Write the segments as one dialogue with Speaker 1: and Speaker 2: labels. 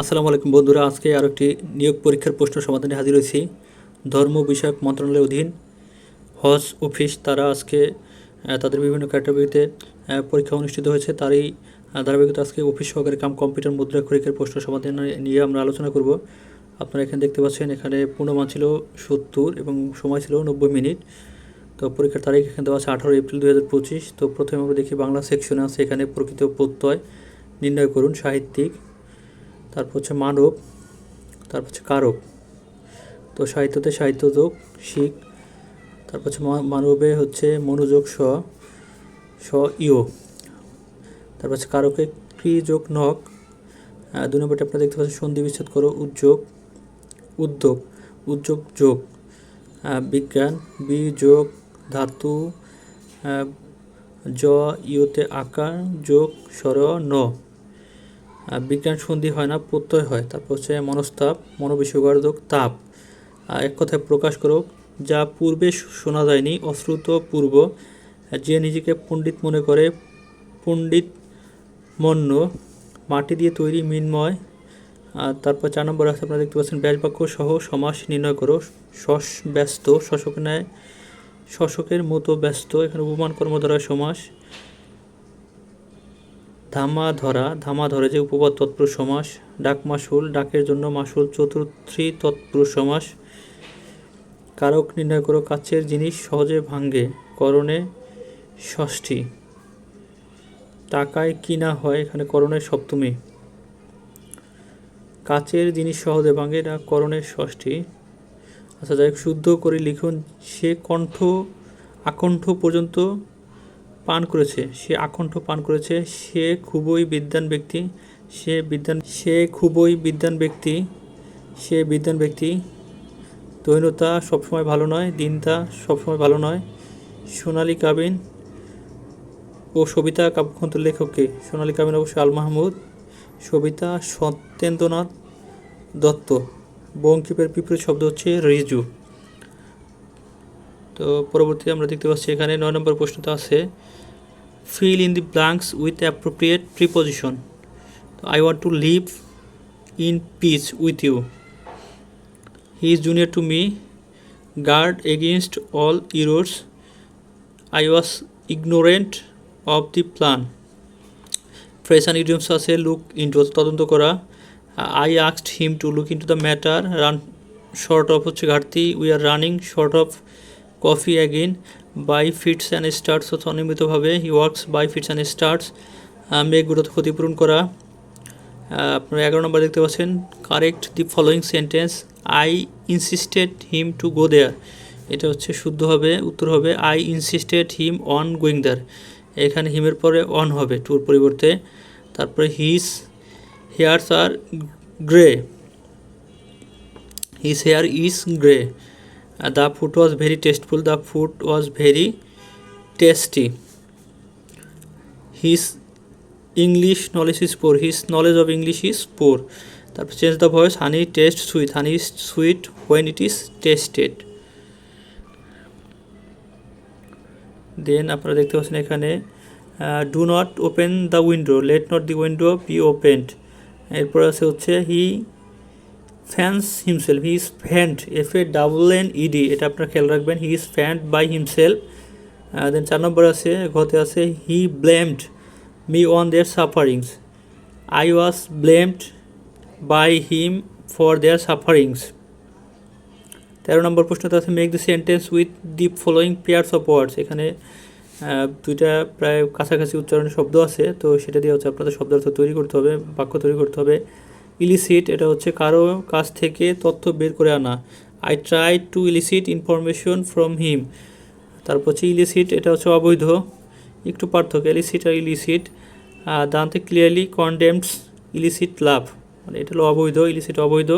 Speaker 1: আসসালামু আলাইকুম বন্ধুরা, আজকে আরও একটি নিয়োগ পরীক্ষার প্রশ্ন সমাধানে হাজির হয়েছি। ধর্ম বিষয়ক মন্ত্রণালয়ের অধীন হজ অফিস, তারা আজকে তাদের বিভিন্ন ক্যাটাগরিতে পরীক্ষা অনুষ্ঠিত হয়েছে। তারই ধারাবাহিকতা আজকে অফিস সহকারী কাম কম্পিউটার মুদ্রা পরীক্ষার প্রশ্ন সমাধান নিয়ে আমরা আলোচনা করব। আপনারা এখানে দেখতে পাচ্ছেন, এখানে পূর্ণমান ছিল সত্তর এবং সময় ছিল নব্বই মিনিট। তো পরীক্ষার তারিখ এখানে দেওয়া আছে আঠারো এপ্রিল দু হাজার পঁচিশ। তো প্রথমে আমরা দেখি বাংলা সেকশনে আছে এখানে প্রকৃত প্রত্যয় নির্ণয় করুন সাহিত্যিক। তারপর হচ্ছে মানব, তারপর হচ্ছে কারক তো সাহিত্যতে সাহিত্য যোগ, শিখ, তারপর হচ্ছে মানবে হচ্ছে মনোযোগ স স ইও তারপর হচ্ছে কারকে ক্রি যোগ নক দুই নম্বরটা আপনারা দেখতে পাচ্ছেন, সন্ধি বিচ্ছেদ করো, উদ্যোগ উদ্যোগ উদ্যোগ যোগ। বিজ্ঞান বি যোগ ধাতু জ ইওতে আকার, যোগ, স্বর, ন। বিজ্ঞান সন্ধি হয় না, প্রত্যয় হয়। তারপর হচ্ছে মনস্তাপ মনোবিষয়কারক তাপ। এক কথায় প্রকাশ করুক, যা পূর্বে শোনা যায়নি, অশ্রুত পূর্ব, যে নিজেকে পণ্ডিত মনে করে, পণ্ডিত মন্য, মাটি দিয়ে তৈরি মিনময় তারপর চার নম্বর আছে, আপনারা দেখতে পাচ্ছেন, ব্যাসবাক্য সহ সমাস নির্ণয় করো শস ব্যস্ত শশক ন্যায় শশকের মতো ব্যস্ত, এখানে উপমান কর্মধারয় সমাস ধামা ধরা ধামা ধরে যে উপবাদ তৎপুরুষ সমাস, ডাক মাসুল, ডাকের জন্য মাসুল চতুর্থী তৎপুরুষ সমাস, কারক নির্ণয় করো কাছের জিনিস সহজে ভাঙ্গে করণে ষষ্ঠী। টাকায় কিনা হয় এখানে করণের সপ্তমী। কাচের জিনিস সহজে ভাঙে এটা করণের ষষ্ঠী। আচ্ছা যাই শুদ্ধ করে লিখুন, সে কণ্ঠ, আকণ্ঠ পর্যন্ত পান করেছে, সে আকণ্ঠ পান করেছে, সে খুবই বিদ্যান ব্যক্তি, সে বিদ্যান সে খুবই বিদ্যান ব্যক্তি, সে বিদ্যান ব্যক্তি। দৈনতা সবসময় ভালো নয়, দিনতা সবসময় ভালো নয়। সোনালী কাবিন ও সবিতা কাব্যগ্রন্থের লেখককে, সোনালী কাবিন অবশ্যই আল মাহমুদ, সবিতা সত্যেন্দ্রনাথ দত্ত। বঙ্কিপের বিপরীত শব্দ হচ্ছে রিজু। তো পরবর্তীতে আমরা দেখতে পাচ্ছি এখানে নয় নম্বর প্রশ্নটা আছে fill in the blanks with appropriate preposition তো I want to live in peace with you he is junior to me guard against all errors I was ignorant of the plan phrase and idioms আছে look into তদন্ত করা। I আক্সড him to look into the matter run short of হচ্ছে ঘাটতি। We are running short of coffee again by fits and starts হচ্ছে অনিয়মিতভাবে he works by fits and starts মেঘগুলোতে ক্ষতিপূরণ করা। আপনারা এগারো নম্বর দেখতে পাচ্ছেন। Correct the following sentence I insisted him to go there এটা হচ্ছে শুদ্ধ হবে, উত্তর হবে। I insisted him on going there এখানে হিমের পরে অন হবে টুর পরিবর্তে। তারপরে his hairs are grey his hair is grey the food was very tasteful the food was very tasty his English knowledge is poor his knowledge of English is poor তারপর change the voice honey taste sweet honey is sweet when it is tasted then আপনারা দেখতে পাচ্ছেন এখানে do not open the window let not the window be opened এরপর আছে হচ্ছে he fans himself he is fanned F A double N E D এটা আপনার খেয়াল রাখবেন he is fanned by himself then চার নম্বর আছে ঘতে আছে he blamed me on their sufferings I was blamed by him for their sufferings তেরো নম্বর প্রশ্নটা আছে make the sentence with the following pairs of words এখানে দুইটা প্রায় কাছাকাছি উচ্চারণের শব্দ আছে, তো সেটা দিয়ে হচ্ছে আপনাদের শব্দার্থ তৈরি করতে হবে, বাক্য তৈরি করতে হবে। ইলিসিট, এটা হচ্ছে কারও কাছ থেকে তথ্য বের করে আনা। I try to elicit information from him তারপর হচ্ছে ইলিসিট, এটা হচ্ছে অবৈধ, একটু পার্থক্য, ইলিসিট আর illicit Dante clearly condemns illicit love. মানে এটা হলো অবৈধ, ইলিসিট অবৈধ।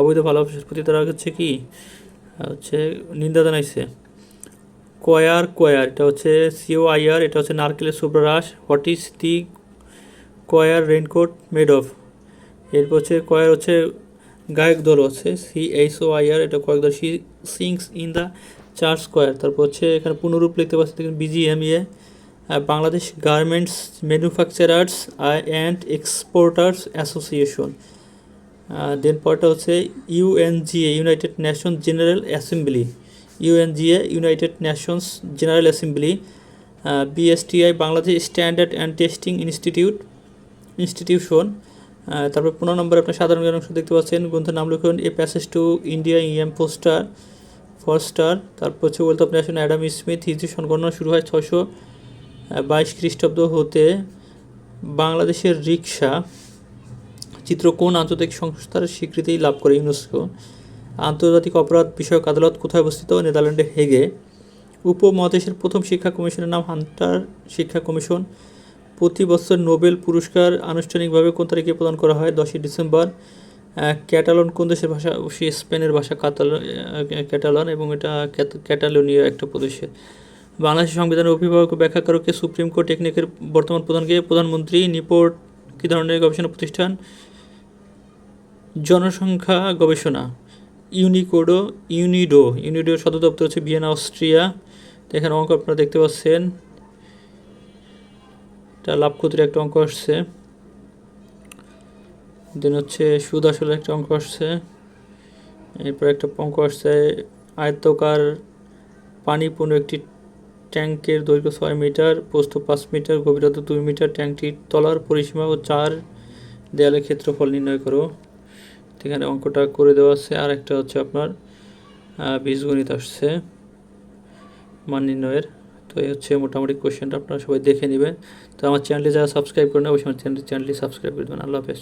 Speaker 1: অবৈধ ভালোবাসার প্রতি তারা হচ্ছে কি? হচ্ছে নিন্দা জানাইছে। কয়ার কয়ার, এটা হচ্ছে সিও আইআর এটা হচ্ছে নারকেলের সুব্রাস what is the coir raincoat made of এরপর হচ্ছে কয়ার হচ্ছে গায়ক দল হচ্ছে C H O I R এটা কয়েক দল she sings in the church choir তারপর হচ্ছে এখানে পুনরূপ লিখতে পাচ্ছি দেখুন BGMEA Bangladesh garments manufacturers and exporters association then পরটা হচ্ছে UNGA United Nations General Assembly UNGA United Nations General Assembly BSTI Bangladesh standard and testing institute institution তারপর পনেরো নম্বরে আপনার সাধারণ জ্ঞান অংশ দেখতে পাচ্ছেন। গ্রন্থের নাম লিখুন, a passage to India E M poster Forster তারপর হচ্ছে wealth of nation Adam Smith, হিজরি সংগণনা শুরু হয় ছশো বাইশ খ্রিস্টাব্দ হতে। বাংলাদেশের রিক্সা চিত্র কোন আন্তর্জাতিক সংস্থার স্বীকৃতি লাভ করে ইউনেস্কো আন্তর্জাতিক অপরাধ বিষয়ক আদালত কোথায় অবস্থিত? নেদারল্যান্ডে হেগে। উপমহাদেশের প্রথম শিক্ষা কমিশনের নাম হান্টার শিক্ষা কমিশন। প্রতি বছর নোবেল পুরস্কার আনুষ্ঠানিকভাবে কোন তারিখে প্রদান করা হয়? দশই ডিসেম্বর ক্যাটালন কোন দেশের ভাষা? অবশ্যই স্পেনের ভাষা, কাতাল ক্যাটালন এবং এটা ক্যাটালোনিয়া একটা প্রদেশের বাংলাদেশের সংবিধানের অভিভাবক ও ব্যাখ্যাকারকে সুপ্রিম কোর্ট টেকনিকের বর্তমান প্রধানকে প্রধানমন্ত্রী নিপোর্ট কী ধরনের গবেষণা প্রতিষ্ঠান? জনসংখ্যা গবেষণা, ইউনিকোডো, ইউনিডো, ইউনিডোর সদর দপ্তর হচ্ছে ভিয়েনা, অস্ট্রিয়া। এখানে অঙ্ক আপনারা দেখতে পাচ্ছেন। এটা লাভ ক্ষতির একটা অঙ্ক আসছে। দেন হচ্ছে সুদ আসলে একটা অঙ্ক আসছে। এরপর একটা অঙ্ক আসছে, আয়তকার পানিপূর্ণ একটি ট্যাঙ্কের দৈর্ঘ্য ছয় মিটার, প্রস্থ পাঁচ মিটার, গভীরতা দুই মিটার ট্যাঙ্কটির তলার পরিসীমা ও চার দেয়ালের ক্ষেত্রফল নির্ণয় করো। এখানে অঙ্কটা করে দেওয়া আছে আর একটা হচ্ছে আপনার বীজগণিত আসছে, মান নির্ণয়ের। এই হচ্ছে মোটামুটি কোয়েশ্চেনটা আপনারা সবাই দেখে নেবেন। তো আমার চ্যানেলে যারা সাবস্ক্রাইব করেন অবশ্যই আমার চ্যানেল চ্যানেলটি সাবস্ক্রাইব করে দেবেন। আল্লাহ হাফেজ।